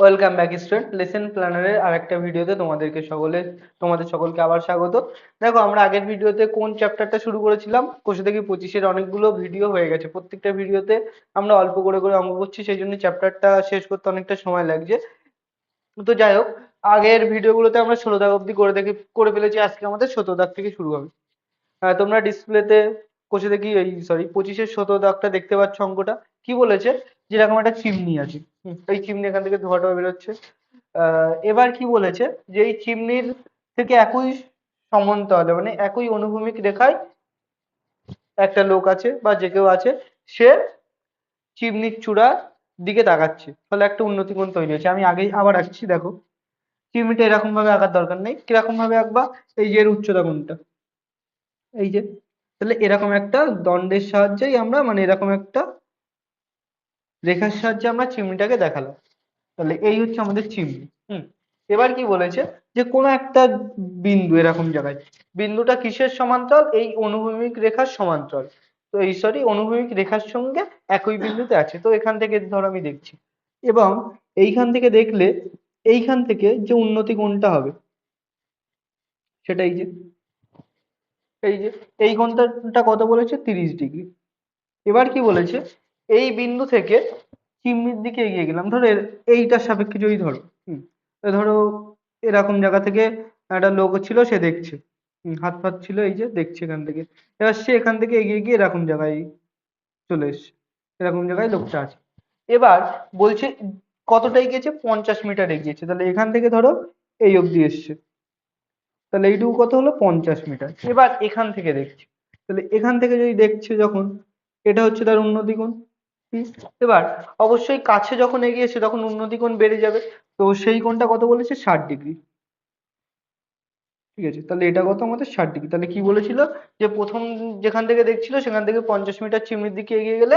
Welcome back student lesson প্ল্যানারের আরেকটা ভিডিওতে তোমাদেরকে সকলে, তোমাদের সকলকে আবার স্বাগত। দেখো, আমরা আগের ভিডিওতে কোন চ্যাপ্টারটা শুরু করেছিলাম? কোষে থেকে পঁচিশের অনেকগুলো ভিডিও হয়ে গেছে। প্রত্যেকটা ভিডিওতে আমরা অল্প করে করে অঙ্ক করছি, সেই জন্য চ্যাপ্টারটা শেষ করতে অনেকটা সময় লাগছে। তো যাই হোক, আগের ভিডিওগুলোতে আমরা ষোলো দাগ অব্দি করে দেখে, করে ফেলেছি। আজকে আমাদের সতেরো দাগ থেকে শুরু হবে। হ্যাঁ তোমরা ডিসপ্লেতে কোষে দেখি এই সরি পঁচিশের সতেরো দাগটা দেখতে পাচ্ছ অঙ্কটা। কি বলেছে? যেরকম একটা চিমনি আছে। এই চিমনি এখান থেকে ধোয়া টোয়া বেরোচ্ছে। আহ, এবার কি বলেছে? যে এই চিমনির থেকে একই সমান্তরালে মানে একই অনুভূমিক রেখায় একটা লোক আছে বা যে কেউ আছে সে চিমনির চূড়ার দিকে তাকাচ্ছে। ফলে একটা উন্নতি কোণ তৈরি হয়েছে। আমি আগেই আবার আঁকছি দেখো। চিমনিটা এরকম ভাবে আঁকার দরকার নেই। কীরকম ভাবে আঁকবা? এই যে এর উচ্চতা কোনটা এই যে তাহলে এরকম একটা দণ্ডের সাহায্যেই আমরা মানে এরকম একটা রেখার সাহায্যে আমরা চিমনিটাকে দেখালাম। তাহলে এই হচ্ছে আমাদের চিমনি। হুম। এবার কি বলেছে? যে কোন একটা বিন্দু এরকম জায়গায়। বিন্দুটা কিসের সমান্তরাল? এই অনুভূমিক রেখার সমান্তরাল। তো এই সরি অনুভূমিক রেখার সঙ্গে একই বিন্দুতে আছে। তো এখান থেকে ধর আমি দেখছি। এবং এইখান থেকে দেখলে এইখান থেকে যে উন্নতি কোণটা হবে, সেটা এই যে এই যে, এই কোণটা কত বলেছে? তিরিশ ডিগ্রি। এবার কি বলেছে? এই বিন্দু থেকে চিমনির দিকে এগিয়ে গেলাম। ধরো এইটার সাপেক্ষে যদি ধরো হুম ধরো এরকম জায়গা থেকে একটা লোক ছিল সে দেখছে হাত ফাত ছিল এই যে দেখছে এখান থেকে। এবার সে এখান থেকে এগিয়ে গিয়ে এরকম জায়গায় চলে এসছে এরকম জায়গায় লোকটা আছে। এবার বলছে কতটা এগিয়েছে? পঞ্চাশ মিটার এগিয়েছে। তাহলে এখান থেকে ধরো এই অবধি এসছে। তাহলে এইটুকু কত হলো? পঞ্চাশ মিটার। এবার এখান থেকে দেখছে। তাহলে এখান থেকে যদি দেখছে যখন এটা হচ্ছে তার উন্নতি কোণ হুম, এবার অবশ্যই কাছে যখন এগিয়েছে তখন উন্নতি কোণ বেড়ে যাবে। তো সেই কোণটা কত বলেছে? ষাট ডিগ্রি। ঠিক আছে, তাহলে এটা কত? আমাদের ষাট ডিগ্রি। তাহলে কি বলেছিল? যে প্রথম যেখান থেকে দেখছিল সেখান থেকে পঞ্চাশ মিটার চিমনির দিকে এগিয়ে গেলে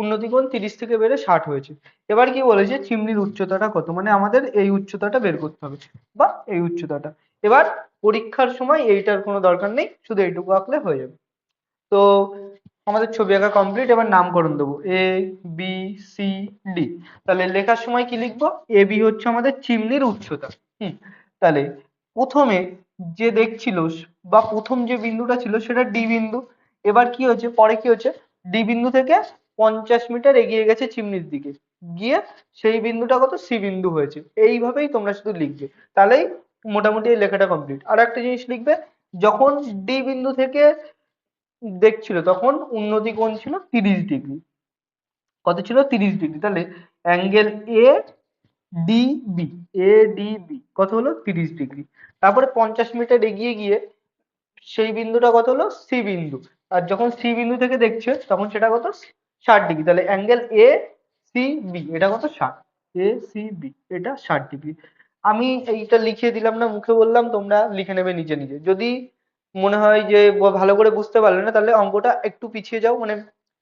উন্নতি কোণ তিরিশ থেকে বেড়ে ষাট হয়েছে। এবার কি বলেছে? চিমনির উচ্চতাটা কত? মানে আমাদের এই উচ্চতাটা বের করতে হবে, বা এই উচ্চতাটা। এবার পরীক্ষার সময় এইটার কোনো দরকার নেই, শুধু এইটুকু আঁকলে হয়ে যাবে। তো আমাদের ছবি আঁকা কমপ্লিট এবার নামকরণ দেবো। এ বি সি ডি তাহলে লেখার সময় কি লিখব? এ বি হচ্ছে আমাদের চিমনির উচ্চতা। হুম। তাহলে প্রথমে যে দেখছিল বা প্রথম যে বিন্দুটা ছিল সেটা ডি বিন্দু। এবার কি হচ্ছে পরে কি হচ্ছে ডি বিন্দু থেকে পঞ্চাশ মিটার এগিয়ে গেছে চিমনির দিকে। গিয়ে সেই বিন্দুটা কত? সি বিন্দু হয়েছে। এইভাবেই তোমরা শুধু লিখবে। তাহলেই মোটামুটি লেখাটা কমপ্লিট আর একটা জিনিস লিখবে, যখন ডি বিন্দু থেকে দেখছিল তখন উন্নতি কোণ ছিল তিরিশ ডিগ্রি। কত ছিল? তিরিশ ডিগ্রি। তাহলে angle A D B A D B কত হলো? তিরিশ ডিগ্রি। তারপরে পঞ্চাশ মিটার এগিয়ে গিয়ে সেই বিন্দুটা কত হলো? সি বিন্দু। আর যখন সি বিন্দু থেকে দেখছে, তখন সেটা কত? ষাট ডিগ্রি। তাহলে অ্যাঙ্গেল এ সি বি এটা কত? ষাট। এ সি বি এটা ষাট ডিগ্রি। আমি এইটা লিখিয়ে দিলাম না, মুখে বললাম, তোমরা লিখে নেবে নিজে নিজে। যদি মনে হয় যে ভালো করে বুঝতে পারলে না, তাহলে অঙ্কটা একটু পিছিয়ে যাও মানে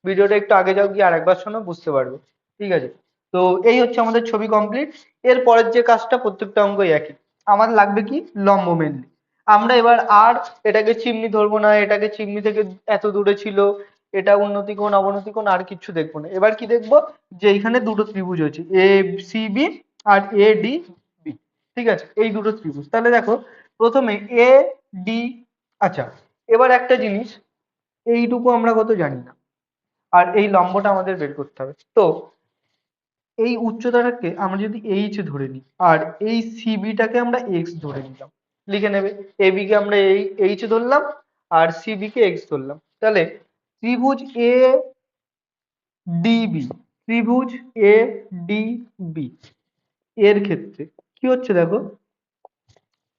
ভিডিওটা একটু আগে যাও, গিয়ে আরেকবার শোনো, বুঝতে পারবে। ঠিক আছে? তো এই হচ্ছে আমাদের ছবি কমপ্লিট এর পরের যে কাজটা, প্রত্যেকটা অঙ্কই একই। আমার লাগবে কি? লম্ব মেনলি আমরা এবার আর এটাকে চিমনি ধরবো না, এটাকে চিমনি থেকে এত দূরে ছিল, এটা উন্নতি কোণ অবনতি কোণ আর কিছু দেখব না। এবার কি দেখব? যে এইখানে দুটো ত্রিভুজ হয়েছে এ, সি, বি আর এ, ডি, বি। ঠিক আছে? এই দুটো ত্রিভুজ। তাহলে দেখো, প্রথমে এ, ডি আচ্ছা এবার একটা জিনিস, এইটুকু আমরা কত জানি না। আর এই লম্বটা আমাদের বের করতে হবে। তো, এই উচ্চতাটাকে আমরা যদি এইচ ধরে নিই, আর এই সিবিটাকে আমরা এক্স ধরে নিলাম। লিখে নেবে এবি কে আমরা এই এইচ ধরলাম, আর সিবি কে এক্স ধরলাম। তাহলে, ত্রিভুজ এ ডিবি ত্রিভুজ এ ডিবি এর ক্ষেত্রে কি হচ্ছে দেখো?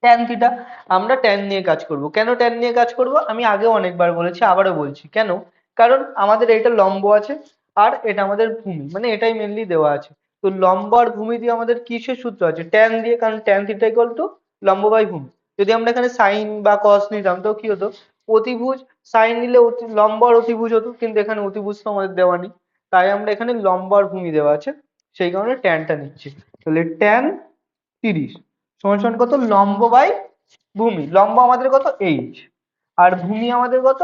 ট্যান থিটা আমরা ট্যান নিয়ে কাজ করব। কেন ট্যান নিয়ে কাজ করব? আমি আগেও অনেকবার বলেছি, আবারও বলছি। কেন? কারণ আমাদের এটা লম্ব আছে আর এটা আমাদের ভূমি মানে এটাই মেনলি দেওয়া আছে। তো লম্ব আর ভূমি দিয়ে আমাদের কিসের সূত্র আছে? ট্যান দিয়ে, কারণ ট্যান থিটা ইকুয়াল টু লম্ব বাই ভূমি। যদি আমরা এখানে সাইন বা কস নিতাম, তো কি হতো? অতিভুজ সাইন নিলে অতি, লম্ব আর অতিভুজ হতো, কিন্তু এখানে অতিভুজ তো আমাদের দেওয়া নেই। তাই আমরা এখানে লম্ব আর ভূমি দেওয়া আছে, সেই কারণে ট্যানটা নিচ্ছি। তাহলে ট্যান তিরিশ। সমান কত? লম্ব বাই ভূমি। লম্ব আমাদের কত? এইচ আর ভূমি আমাদের কত?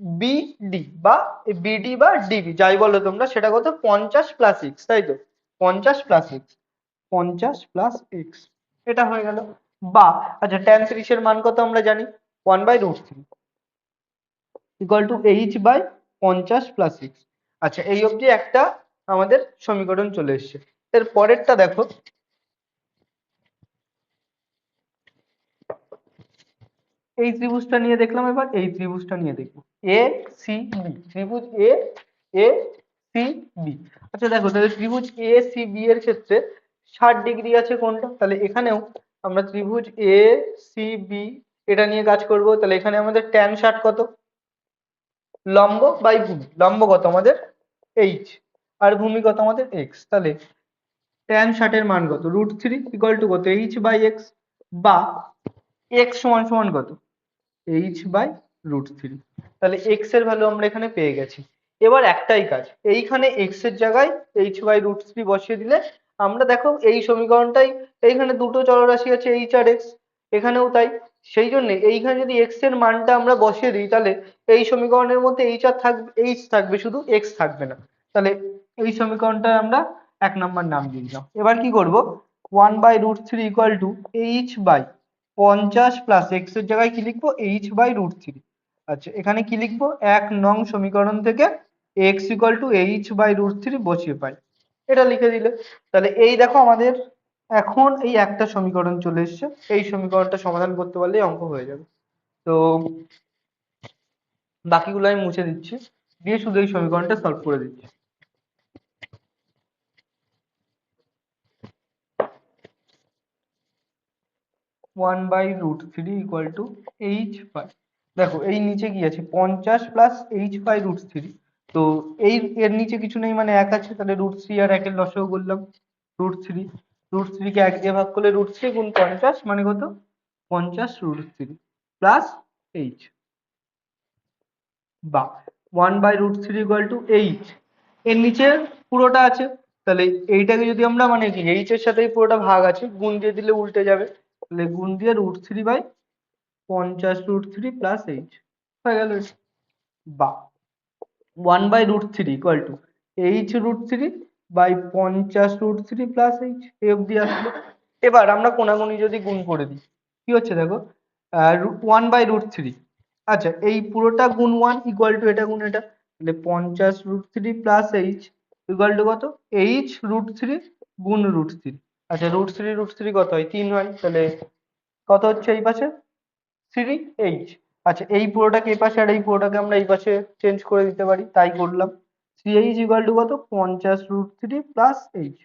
বিডি বা বিডি বা ডিবি যাই বলো তোমরা, সেটা কত? পঞ্চাশ প্লাস সিক্স তাই তো? পঞ্চাশ প্লাস সিক্স পঞ্চাশ প্লাস এক্স এটা হয়ে গেল। বা আচ্ছা ট্যান তিরিশের মান কত আমরা জানি? One by root three equal to H by পঞ্চাশ প্লাস এক্স আচ্ছা এই অবধি একটা আমাদের সমীকরণ চলে এসছে। এর পরেরটা দেখো। এই ত্রিভুজটা নিয়ে দেখলাম এবার, এই ত্রিভুজটা নিয়ে দেখব। এ সি বি ত্রিভুজ এ এ সি বি আচ্ছা দেখো, তাহলে ত্রিভুজ এ সি বি এর ক্ষেত্রে ষাট ডিগ্রি আছে কোনটা? তাহলে এখানেও আমরা ত্রিভুজ এ সি বি এটা নিয়ে কাজ করব। তাহলে এখানে আমাদের ট্যান ষাট কত? লম্ব বাই ভূমি। লম্ব কত আমাদের? এইচ আর ভূমি কত আমাদের? এক্স তাহলে ট্যান ষাটের মান কত? রুট থ্রি ইকুয়াল টু কত? এইচ বাই এক্স বা এক্স সমান সমান কত? এইচ বাই রুট থ্রি তাহলে এক্সের ভ্যালু আমরা এখানে পেয়ে গেছি। এবার একটাই কাজ, এইখানে এক্সের জায়গায় এইচ বাই রুট থ্রি বসিয়ে দিলে আমরা দেখো এই সমীকরণটাই, এইখানে দুটো চলরাশি আছে এইচ আর এক্স এখানেও তাই। সেই জন্য এইখানে যদি এক্সের মানটা আমরা বসিয়ে দিই, তাহলে এই সমীকরণের মধ্যে এইচ আর থাকবে এইচ থাকবে শুধু এক্স থাকবে না। তাহলে এই সমীকরণটা আমরা এক নম্বর নাম দিয়ে দিলাম। এবার কি করব? One by root three equal to H by পঞ্চাশ প্লাস এক্সের জায়গায় কি লিখব? এইচ বাই রুট থ্রি আচ্ছা এখানে কি লিখব? এক নং সমীকরণ থেকে X equal to H by root three বসিয়ে পাই। এটা লিখে দিলে। তাহলে এই দেখো আমাদের এখন এই একটা সমীকরণ চলে এসছে। এই সমীকরণটা সমাধান করতে পারলেই অঙ্ক হয়ে যাবে। তো বাকিগুলো আমি মুছে দিচ্ছি। দিয়ে শুধু এই সমীকরণটা সলভ করে দিচ্ছি। One by root three equal to H by দেখো, এই নিচে কি আছে? পঞ্চাশ plus H by root three তো এই, এর নিচে কিছু নেই মানে এক আছে, তাহলে রুট থ্রি আর একের লসও করলাম। রুট থ্রি রুট থ্রিকে এক দিয়ে ভাগ করলে রুট থ্রি গুণ পঞ্চাশ মানে কত? পঞ্চাশ রুট থ্রি প্লাস এইচ বা one by root three equal to H এর নিচে পুরোটা আছে, তাহলে এইটাকে যদি আমরা মানে কি এইচ এর সাথেই পুরোটা ভাগ আছে, গুণ দিয়ে দিলে উল্টে যাবে। গুণ দিয়ে রুট থ্রি বাই পঞ্চাশ রুট থ্রি প্লাস এইচ হয়ে গেল। বা one by root three equal to H root three by পঞ্চাশ রুট থ্রি প্লাস এইচ এই অবধি আসলো। এবার আমরা কোনাগুনি যদি গুণ করে দিই, কি হচ্ছে দেখো? ওয়ান বাই রুট থ্রি আচ্ছা এই পুরোটা গুণ ওয়ান ইকুয়াল টু এটা গুণ এটা। তাহলে পঞ্চাশ root three plus H equal to কত? এইচ রুট থ্রি গুণ রুট থ্রি আচ্ছা রুট থ্রি রুট থ্রি কত হয়? তিন হয়, তাহলে কত হচ্ছে এই পাশে? থ্রি এইচ আচ্ছা এই পুরোটাকে এই পাশে আর এই পুরোটাকে আমরা এই পাশে চেঞ্জ করে দিতে পারি, তাই করলাম। থ্রি এইচ ইকুয়াল টু কত? পঞ্চাশ রুট থ্রি প্লাস এইচ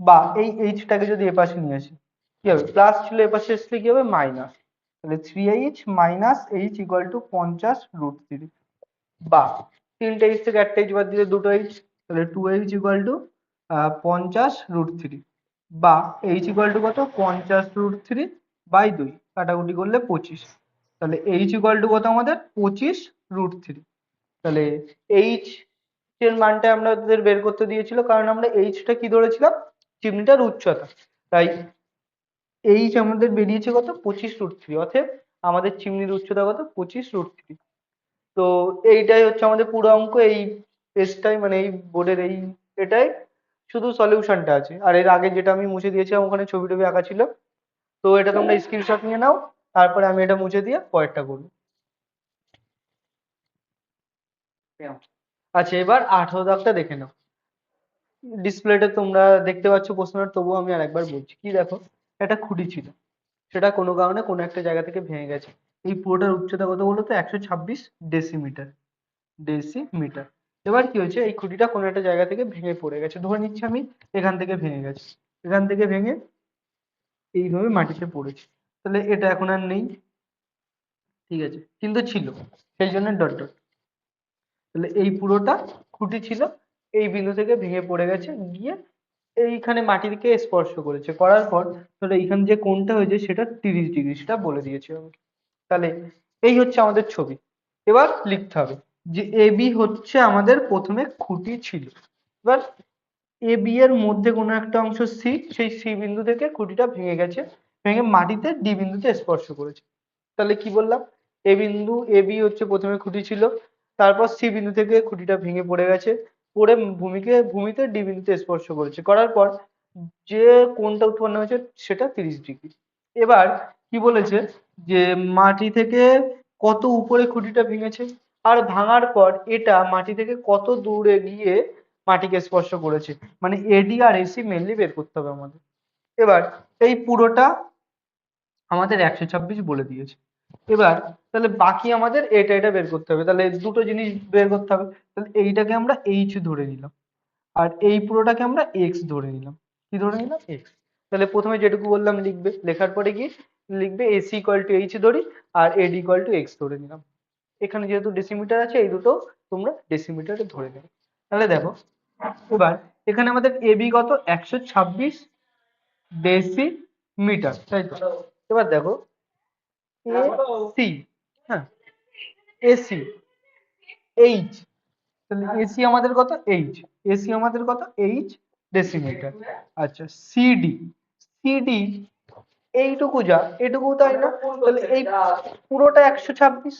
বা এই এইচটাকে যদি এ পাশে নিয়ে আসি, কি হবে? প্লাস ছিল এ পাশে আসলে কি হবে? মাইনাস তাহলে three H minus H equal to পঞ্চাশ রুট থ্রি বা তিনটে এইচ থেকে একটা এইচ বাদ দিলে দুটো এইচ তাহলে টু এইচ ইকুয়াল টু পঞ্চাশ রুট থ্রি বা এইচ ইকুয়াল টু কত? পঞ্চাশ রুট থ্রি বাই দুই। কাটাকুটি করলে পঁচিশ। তাহলে এইচ ইকুয়াল টু কত আমাদের? পঁচিশ রুট থ্রি তাহলে এইচ এর মানটা আমাদের বের করতে দিয়েছিল, কারণ আমরা এইচটা কি ধরেছিলাম? চিমনিটার উচ্চতা। তাই এইচ আমাদের বেরিয়েছে কত? পঁচিশ রুট থ্রি অতএব আমাদের চিমনির উচ্চতা কত? পঁচিশ রুট থ্রি তো এইটাই হচ্ছে আমাদের পুরো অঙ্ক। এই পেজটাই মানে এই বোর্ডের এই এটাই। শুধু সলিউশনটা আছে। আর এর আগে যেটা আমি মুছে দিয়েছিলাম, ওখানে ছবি টবি আঁকা ছিল। তো এটা তোমরা স্ক্রিনশট নিয়ে নাও, তারপরে আমি এটা মুছে দিয়ে পরেরটা করব। আচ্ছা এবার আঠারো দাগটা দেখে নাও। ডিসপ্লেটা তোমরা দেখতে পাচ্ছ প্রশ্নটা, তবুও আমি আর একবার বলছি। কি দেখো? একটা খুঁটি ছিল। সেটা কোনো কারণে কোনো একটা জায়গা থেকে ভেঙে গেছে। এই পুরোটার উচ্চতা কত বলো তো একশো ছাব্বিশ ডেসিমিটার ডেসিমিটার এবার কি হয়েছে? এই খুঁটিটা কোনো একটা জায়গা থেকে ভেঙে পড়ে গেছে। ধরে নিচ্ছি আমি এখান থেকে ভেঙে গেছে। এখান থেকে ভেঙে এইভাবে মাটিতে পড়েছে। তাহলে এটা এখন আর নেই। ঠিক আছে। কিন্তু ছিল। সেই জন্য ডট ডট। তাহলে এই পুরোটা খুঁটি ছিল। এই বিন্দু থেকে ভেঙে পড়ে গেছে। গিয়ে এইখানে মাটিকে স্পর্শ করেছে। করার পর ধরো এইখানে যে কোণটা হয়েছে সেটা তিরিশ ডিগ্রি সেটা বলে দিয়েছে আমাকে। তাহলে এই হচ্ছে আমাদের ছবি। এবার লিখতে হবে। যে এবি হচ্ছে আমাদের প্রথমে খুঁটি ছিল। এবার এ বি এর মধ্যে কোনো একটা অংশ সি সেই সি বিন্দু থেকে খুঁটিটা ভেঙে গেছে, ভেঙে মাটিতে ডি বিন্দুতে স্পর্শ করেছে। তাহলে কি বললাম? এ বিন্দু এ বি হচ্ছে প্রথমে খুঁটি ছিল, তারপর সি বিন্দু থেকে খুঁটিটা ভেঙে পড়ে গেছে, পড়ে ভূমিকে, ভূমিতে ডি বিন্দুতে স্পর্শ করেছে। করার পর যে কোণটা উৎপন্ন হয়েছে সেটা তিরিশ ডিগ্রি। এবার কি বলেছে? যে মাটি থেকে কত উপরে খুঁটিটা ভেঙেছে? আর ভাঙার পর এটা মাটি থেকে কত দূরে গিয়ে মাটিকে স্পর্শ করেছে। মানে এডি আর এসি মেনলি বের করতে হবে আমাদের। এবার এই পুরোটা আমাদের একশো ছাব্বিশ বলে দিয়েছে। এবার তাহলে বাকি আমাদের এটা এটা বের করতে হবে। তাহলে দুটো জিনিস বের করতে হবে। তাহলে এইটাকে আমরা এইচ ধরে নিলাম। আর এই পুরোটাকে আমরা এক্স ধরে নিলাম। কি ধরে নিলাম? এক্স তাহলে প্রথমে যেটুকু বললাম লিখবে। লেখার পরে কি? লিখবে এসি ইকুয়াল টু এইচ ধরি আর এডি ইকুয়াল টু এক্স ধরে নিলাম। এখানে যেহেতু ডেসিমিটার আছে, এই দুটো তোমরা ডেসিমিটারে ধরে নেবে। তাহলে দেখো, এবার এখানে আমাদের এবি কত? একশো ছাব্বিশ ডেসি মিটার তাই তো? এবার দেখো এসি হ্যাঁ এসি এইচ তাহলে এসি আমাদের কত? এইচ এসি আমাদের কত? এইচ ডেসিমিটার আচ্ছা সিডি সিডি এইটুকু যা এটুকু তাই না? তাহলে এই পুরোটা একশো ছাব্বিশ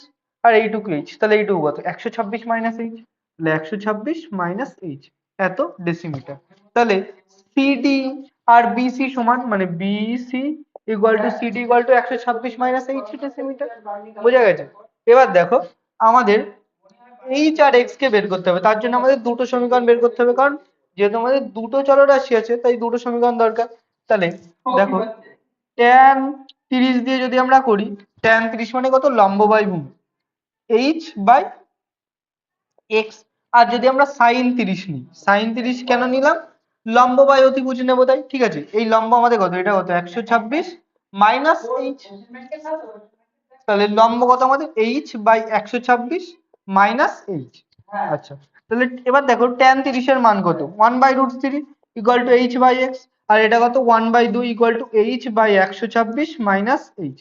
আর এইটুকু এইচ তাহলে এইটুকু কত? একশো ছাব্বিশ মাইনাস এইচ তাহলে একশো ছাব্বিশ মাইনাস এইচ এত ডেসিমিটার তাহলে সিডি আর বিসি সমান মানে BC equal to CD equal to একশো ছাব্বিশ মাইনাস এইচ ডেসিমিটার বোঝা গেছে? এবার দেখো, আমাদের এইচ আর এক্স কে বের করতে হবে। তার জন্য আমাদের দুটো সমীকরণ বের করতে হবে। কারণ যেহেতু আমাদের দুটো চলরাশি আছে, তাই দুটো সমীকরণ দরকার। তাহলে দেখো ট্যান তিরিশ দিয়ে যদি আমরা করি ট্যান তিরিশ মানে কত? লম্ব বাই ভূমি। এইচ বাই এক্স আর যদি আমরা সাইন তিরিশ নিই সাইন তিরিশ কেন নিলাম? লম্ব বাই অতিভুজ নেব তাই, ঠিক আছে? এই লম্ব আমাদের কত? এটা কত? একশো ছাব্বিশ মাইনাস এইচ তাহলে লম্ব কত আমাদের? এইচ বাই একশো ছাব্বিশ মাইনাস এইচ আচ্ছা তাহলে এবার দেখো ট্যান তিরিশের মান কত? One by root three equal to H by X আর এটা কত? ওয়ান বাই দুই ইকুয়াল টু এইচ বাই একশো ছাব্বিশ মাইনাস এইচ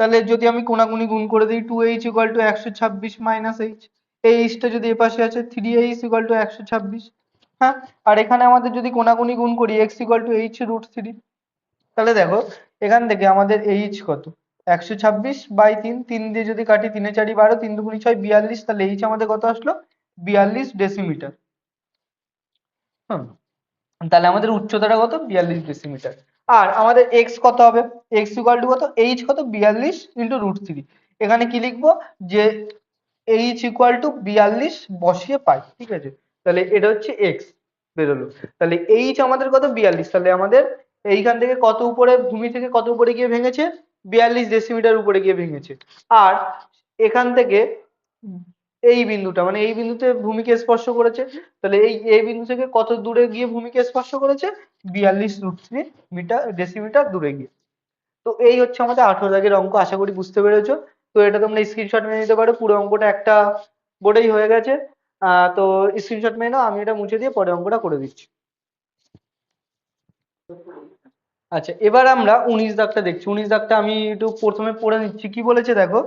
তাহলে যদি আমি কোনাকুনি গুণ করে দিই টু এইচ ইকুয়াল টু একশো ছাব্বিশ মাইনাস এইচ এই এইচটা যদি এপাশে আছে থ্রি এইচ ইকুয়াল টু একশো ছাব্বিশ হ্যাঁ? আর এখানে আমাদের যদি কোনাকুনি গুণ করি X equal to H root three তাহলে দেখো, এখান থেকে আমাদের এইচ কত? একশো ছাব্বিশ বাই তিন তিন দিয়ে যদি কাটি তিনে চারি বারো, তিন দুগুনি ছয়, বিয়াল্লিশ, তাহলে এইচ আমাদের কত আসলো? বিয়াল্লিশ ডেসিমিটার হুম, তাহলে আমাদের উচ্চতাটা কত? বিয়াল্লিশ ডেসিমিটার আর আমাদের এক্স কত হবে? এক্স ইকুয়াল টু কত? এইচ কত? বিয়াল্লিশ ইন্টু রুট থ্রি এখানে কি লিখব? যে এইচ ইকুয়াল টু বিয়াল্লিশ বসিয়ে পাই, ঠিক আছে? তাহলে এটা হচ্ছে এক্স বেরোলো। তাহলে এইচ আমাদের কত? বিয়াল্লিশ। তাহলে আমাদের এইখান থেকে কত উপরে, ভূমি থেকে কত উপরে গিয়ে ভেঙেছে? বিয়াল্লিশ ডেসিমিটার উপরে গিয়ে ভেঙেছে। আর এখান থেকে এই বিন্দুটা মানে এই বিন্দুতে ভূমিকে স্পর্শ করেছে, তাহলে এই এই বিন্দু থেকে কত দূরে গিয়ে ভূমিকে স্পর্শ করেছে? বিয়াল্লিশ রুট থ্রি মিটার ডেসিমিটার দূরে গিয়ে। তো এই হচ্ছে আমাদের আঠারো দাগের অঙ্ক, আশা করি বুঝতে পেরেছ। তো এটা তোমরা স্ক্রিনশট নিয়ে নিতে পারো, পুরো অঙ্কটা একটা বোর্ডেই হয়ে গেছে। তো স্ক্রিনশট নিয়ে নাও, আমি এটা মুছে দিয়ে পরে অঙ্কটা করে দিচ্ছি। আচ্ছা এবার আমরা উনিশ দাগটা দেখছি। উনিশ দাগটা আমি একটু প্রথমে পড়ে নিচ্ছি। কি বলেছে দেখো?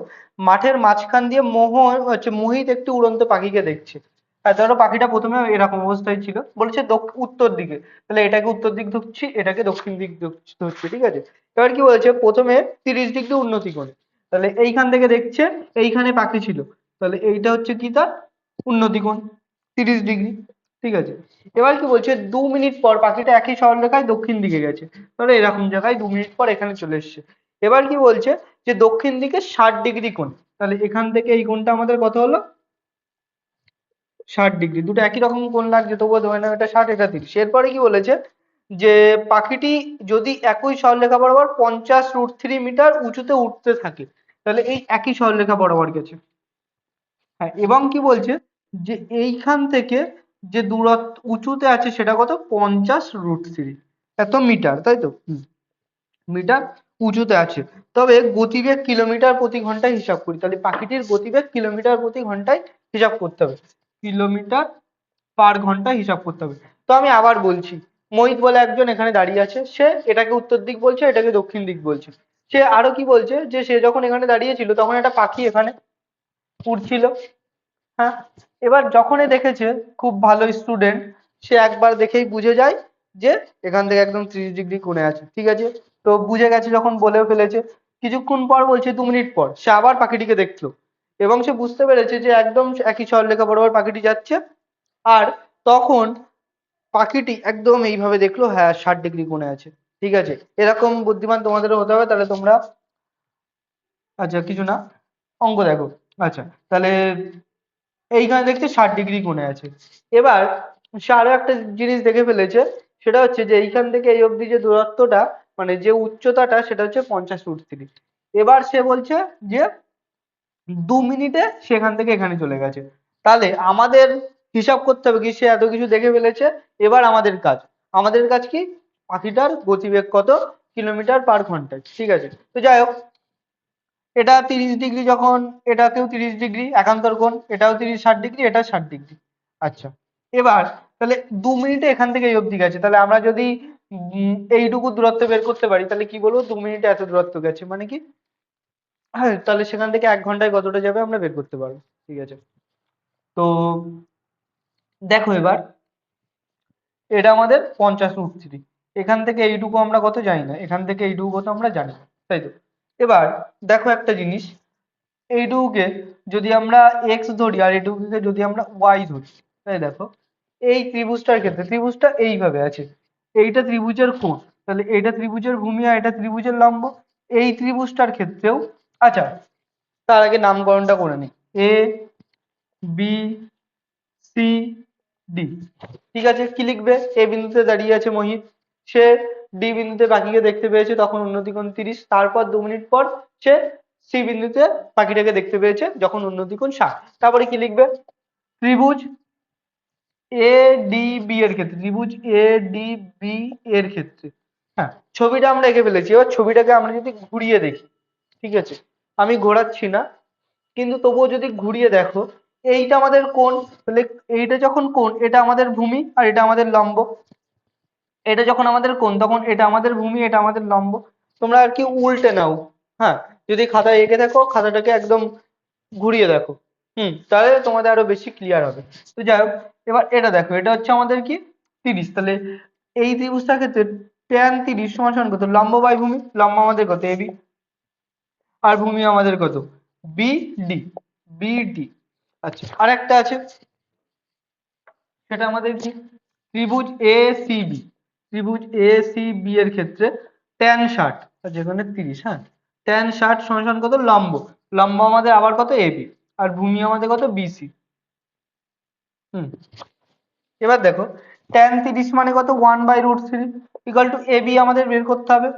মাঠের মাঝখান দিয়ে মোহ, হচ্ছে মোহিত একটি উড়ন্ত পাখিকে দেখছে। ধরো পাখিটা প্রথমে এরকম অবস্থায় ছিল। বলেছে উত্তর দিকে। তাহলে এটাকে উত্তর দিক ধরছি এটাকে দক্ষিণ দিক ধরছি ঠিক আছে? এবার কি বলেছে? প্রথমে তিরিশ ডিগ্রি উন্নতি করে। তাহলে এইখান থেকে দেখছে, এইখানে পাখি ছিল। তাহলে এইটা হচ্ছে কি তার? উন্নতি কোণ, তিরিশ ডিগ্রি। ঠিক আছে? এবার কি বলছে? দু মিনিট পর পাখিটা একই সরলরেখায় দক্ষিণ দিকে গেছে। তাহলে এরকম জায়গায় দু মিনিট পর এখানে চলে এসছে। এবার কি বলছে? যে দক্ষিণ দিকে ষাট ডিগ্রি কোণ। তাহলে এখান থেকে এই কোণটা আমাদের কত হলো? ষাট ডিগ্রি। দুটো একই রকম কোণ লাগছে, তবুও ধরে নাও এটা ষাট, এটা তিরিশ। এরপরে কি বলেছে? যে পাখিটি যদি একই সরলরেখা বরাবর পঞ্চাশ রুট থ্রি মিটার উঁচুতে উঠতে থাকে, তাহলে এই একই সরলরেখা বরাবর গেছে। হ্যাঁ এবং কি বলছে? যে এইখান থেকে যে দূরত্ব উঁচুতে আছে সেটা কত? পঞ্চাশ রুট থ্রি এত মিটার, তাই তো? মিটার উঁচুতে আছে। তবে গতিবেগ কিলোমিটার প্রতি ঘন্টায় হিসাব করি। তাহলে পাখিটির গতিবেগ কিলোমিটার প্রতি ঘন্টায় হিসাব করতে হবে। কিলোমিটার পার ঘণ্টা হিসাব করতে হবে। তো আমি আবার বলছি, মোহিত বলে একজন এখানে দাঁড়িয়ে আছে। সে এটাকে উত্তর দিক বলছে, এটাকে দক্ষিণ দিক বলছে। সে আরও কি বলছে? যে সে যখন এখানে দাঁড়িয়ে ছিল, তখন একটা পাখি এখানে উড়ছিল। হ্যাঁ এবার যখনই দেখেছে খুব ভালো স্টুডেন্ট সে একবার দেখেই বুঝে যায় যে এখান থেকে একদম ত্রিশ ডিগ্রি কোণে আছে, ঠিক আছে? তো বুঝে গেছে যখন বলেও ফেলেছে, কিছুক্ষণ পর বলছে দু মিনিট পর, সে আবার পাখিটিকে দেখল এবং সে বুঝতে পেরেছে যে একদম একই সরলরেখা বরাবর পাখিটি যাচ্ছে আর তখন পাখিটি একদম এইভাবে দেখল হ্যাঁ ষাট ডিগ্রি কোণে আছে, ঠিক আছে? এরকম বুদ্ধিমান তোমাদেরও হতে হবে, তাহলে তোমরা আচ্ছা কিছু না, অঙ্ক দেখো আচ্ছা তাহলে এইখানে দেখছে ষাট ডিগ্রি কোণে আছে। এবার সে আরও একটা জিনিস দেখে ফেলেছে, সেটা হচ্ছে যে এইখান থেকে এই অবধি যে দূরত্বটা মানে যে উচ্চতাটা, সেটা হচ্ছে পঞ্চাশ রুট থ্রি এবার সে বলছে যে দু মিনিটে সেখান থেকে এখানে চলে গেছে। তাহলে আমাদের হিসাব করতে হবে কি? সে এত কিছু দেখে ফেলেছে। এবার আমাদের কাজ। আমাদের কাজ কি? পাখিটার গতিবেগ কত? কিলোমিটার পার ঘন্টায় ঠিক আছে। তো যাই হোক এটা তিরিশ ডিগ্রি যখন এটাতেও তিরিশ ডিগ্রি, একান্তর কোণ, এটাও তিরিশ ষাট ডিগ্রি, এটা ষাট ডিগ্রি। আচ্ছা এবার তাহলে দু মিনিটে এখান থেকে এই অবধি গেছে। তাহলে আমরা যদি এইটুকু দূরত্ব বের করতে পারি, তাহলে কি বলব, দু মিনিটে এত দূরত্ব গেছে মানে কি? হ্যাঁ তাহলে সেখান থেকে এক ঘন্টায় কতটা যাবে আমরা বের করতে পারব, ঠিক আছে? তো, দেখো এবার, এটা আমাদের পঞ্চাশ রুট থ্রি এখান থেকে এইটুকু আমরা কত জানি না, এখান থেকে এইটুকু কত আমরা জানি তাই তো? এবার দেখো একটা জিনিস, এইটুকুকে যদি আমরা এক্স ধরি আর এইটুকুকে যদি আমরা ওয়াই ধরি তাই দেখো, এই ত্রিভুজটার ক্ষেত্রে, ত্রিভুজটা এইভাবে আছে, এইটা ত্রিভুজের কোণ, তাহলে এইটা ত্রিভুজের ভূমি আর এটা ত্রিভুজের লম্ব, এই ত্রিভুজটার ক্ষেত্রেও আচ্ছা তার আগে নামকরণটা করে নিই এ বি সি ডি ঠিক আছে, কি লিখবে? এ বিন্দুতে দাঁড়িয়ে আছে মোহিত সে ডি বিন্দুতে পাখিকে দেখতে পেয়েছে তখন উন্নতিকোণ তিরিশ, তারপর দু মিনিট পর সে সি বিন্দুতে পাখিটাকে দেখতে পেয়েছে যখন উন্নতিকোণ ষাট তারপরে কি লিখবে? ত্রিভুজ এ ডি বি এর ক্ষেত্রে, ত্রিভুজ এ ডি বি এর ক্ষেত্রে। হ্যাঁ ছবিটা আমরা এঁকে ফেলেছি। এবার ছবিটাকে আমরা যদি ঘুরিয়ে দেখি, ঠিক আছে? আমি ঘোরাচ্ছি না, কিন্তু তবুও যদি ঘুরিয়ে দেখো, এইটা আমাদের কোণ, তাহলে এইটা যখন কোণ, এটা আমাদের ভূমি আর এটা আমাদের লম্ব। এটা যখন আমাদের কোণ তখন এটা আমাদের ভূমি, এটা আমাদের লম্ব। তোমরা আর কি উল্টে নাও হ্যাঁ? যদি খাতায় এঁকে দেখো, খাতাটাকে একদম ঘুরিয়ে দেখো, হুম? তাহলে তোমাদের আরও বেশি ক্লিয়ার হবে। তো যাই হোক, এবার এটা দেখো, এটা হচ্ছে আমাদের কি? তিরিশ। তাহলে এই ত্রিভুজটার ক্ষেত্রে ট্যান তিরিশ সমান সমান কত? লম্ব বাই ভূমি। লম্ব আমাদের কত? এবি আর ভূমি আমাদের কত? বিডি বিডি আচ্ছা আর একটা আছে। সেটা আমাদের কি? ত্রিভুজ এ সি বি ত্রিভুজ এ সি বি এর ক্ষেত্রে ট্যান ষাট যেখানে তিরিশ হ্যাঁ? ট্যান ষাট সমান কত? লম্ব। লম্ব আমাদের আবার কত? এ বি আর ভূমি আমাদের কত? বিসি হুম। এবার দেখো ট্যান তিরিশ মানে কত? One by root three equal to A B আমাদের বের করতে হবে।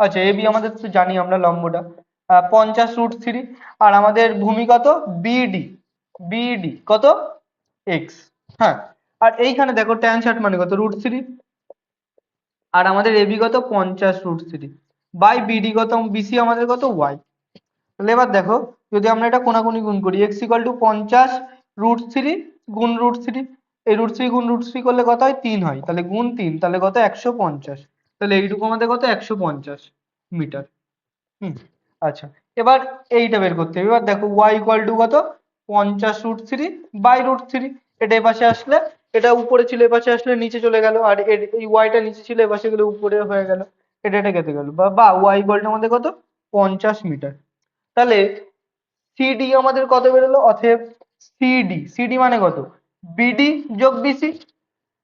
আচ্ছা এ বি আমাদের তো জানি আমরা লম্বটা। পঞ্চাশ রুট থ্রি আর আমাদের ভূমি কত? বিডি বিডি কত? এক্স হ্যাঁ। আর এইখানে দেখো ট্যান ষাট মানে কত? রুট থ্রি আর আমাদের এবি কত? পঞ্চাশ রুট থ্রি বাই বিডি কত? বিসি আমাদের কত? ওয়াই তাহলে এবার দেখো, যদি আমরা এটা কোনাকুনি গুণ করি এক্স ইকাল টু পঞ্চাশ রুট থ্রি গুণ রুট থ্রি এই রুট থ্রি গুণ রুট থ্রি করলে কত হয়? তিন হয়। তাহলে গুণ তিন, তাহলে কত? একশো পঞ্চাশ। তাহলে এইটুকু আমাদের কত? একশো পঞ্চাশ মিটার। হুম আচ্ছা। এবার এইটা বের করতে হবে। এবার দেখো ওয়াই ইকুয়াল টু কত? পঞ্চাশ root three by root three এটা এপাশে আসলে এটা উপরে ছিল এপাশে আসলে নিচে চলে গেল, আর এর- এই ওয়াইটা নিচে ছিল এপাশে গেলে উপরে হয়ে গেল। এটা এটা কেটে গেল। বা বা ওয়াই ইকুয়াল টু আমাদের কত? পঞ্চাশ মিটার। তাহলে সিডি আমাদের কত বেরোলো? অতএব সিডি সিডি মানে কত? বিডি যোগ বিসি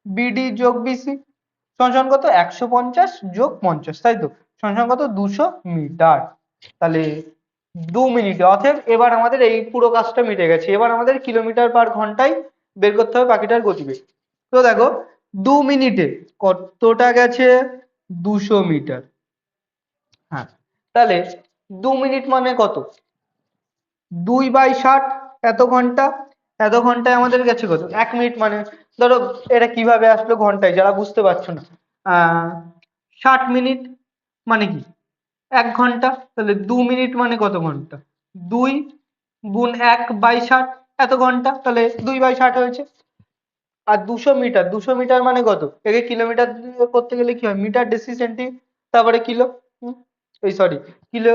বিডি যোগ বিসি সমান কত? একশো পঞ্চাশ যোগ পঞ্চাশ, তাই তো? সমান কত? দুশো মিটার। তাহলে দু মিনিটে। অতএব এবার আমাদের এই পুরো কাজটা মিটে গেছে। এবার আমাদের কিলোমিটার পার ঘন্টায় বের করতে হবে পাখিটার গতিবেগ। তো দেখো, দু মিনিটে কতটা গেছে? দুশো মিটার। হ্যাঁ তাহলে দু মিনিট মানে কত? দুই বাই ষাট, এত ঘণ্টা? এত ঘন্টায় আমাদের গেছে কত? এক মিনিট মানে ধরো, এটা কীভাবে আসলো ঘন্টায়? যারা বুঝতে পারছ না। ষাট মিনিট মানে কি? এক ঘণ্টা? তাহলে দু মিনিট মানে কত ঘণ্টা? দুই গুণ এক বাই ষাট এত ঘণ্টা? তাহলে দুই বাই ষাট হয়েছে। আর দুশো মিটার দুশো মিটার মানে কত? একে কিলোমিটার করতে গেলে কি হয়? মিটার ডেসি সেন্টি, তারপরে কিলো এই sorry kilo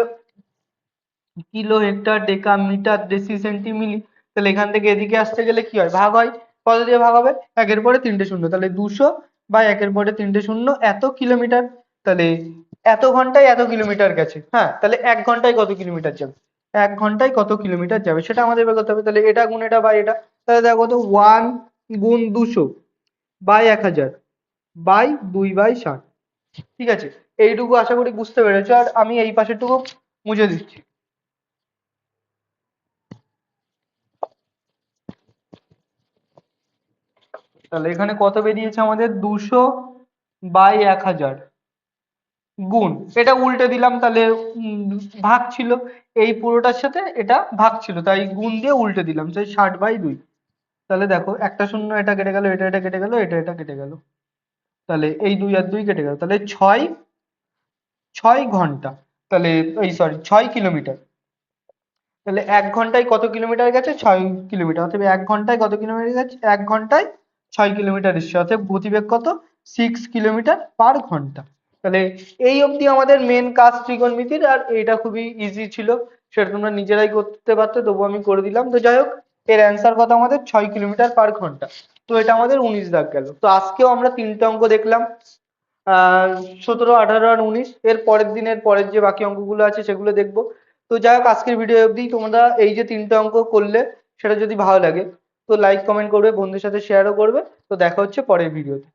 kilo hecto deca metre deci centi milli, তাহলে এখান থেকে এদিকে আসতে গেলে কি হয়? ভাগ হয়। কত দিয়ে ভাগ হবে? একের পরে তিনটে শূন্য। তাহলে দুশো বা একের পরে তিনটে শূন্য, এত কিলোমিটার? তাহলে এত ঘন্টায় এত কিলোমিটার গেছে। হ্যাঁ তাহলে এক ঘন্টায় কত কিলোমিটার যাবে? এক ঘন্টায় কত কিলোমিটার যাবে? সেটা আমাদের বের করতে হবে। তাহলে এটা গুণ এটা বা এটা। তাহলে দেখো তো ওয়ান গুণ দুশো বাই এক হাজার বাই দুই বাই ষাট। ঠিক আছে? এইটুকু আশা করি বুঝতে পেরেছ। আর আমি এই পাশেরটুকু মুছে দিচ্ছি। তাহলে এখানে কত বেরিয়েছে আমাদের? দুশো বাই এক হাজার। গুণ। এটা উল্টে দিলাম, তাহলে ভাগ ছিল। এই পুরোটার সাথে এটা ভাগ ছিল, তাই গুণ দিয়ে উল্টে দিলাম সেই ষাট বাই দুই। তাহলে দেখো, একটা শূন্য, এটা কেটে গেল, এটা এটা কেটে গেল, এটা এটা কেটে গেল। তাহলে এই দুই আর দুই কেটে গেল। তাহলে ছয় ছয় ঘণ্টা, তাহলে, এই সরি ছয় কিলোমিটার। তাহলে এক ঘন্টায় কত কিলোমিটার গেছে? ছয় কিলোমিটার। অতএব এক ঘন্টায় কত কিলোমিটার গেছে? এক ঘন্টায় ছয় কিলোমিটার এসছে। অতএব গতিবেগ কত? সিক্স কিলোমিটার পার ঘণ্টা। তাহলে এই অবধি আমাদের মেন কাজ ত্রিকোণমিতির, আর এটা খুবই ইজি ছিল। সেটা তোমরা নিজেরাই করতে পারতে তবু আমি করে দিলাম। তো যাই হোক, এর অ্যান্সার কত আমাদের ছয় কিলোমিটার পার ঘণ্টা। তো এটা আমাদের উনিশ দাগ গেল। তো আজকেও আমরা তিনটে অঙ্ক দেখলাম। সতেরো, আঠারো আর উনিশ। এর পরের দিনের পরের যে বাকি অঙ্কগুলো আছে, সেগুলো দেখব। তো যাই হোক, আজকের ভিডিও অবধি তোমরা এই যে তিনটে অঙ্ক করলে, সেটা যদি ভালো লাগে, তো লাইক কমেন্ট করবে বন্ধুর সাথে শেয়ারও করবে। তো দেখা হচ্ছে পরের ভিডিওতে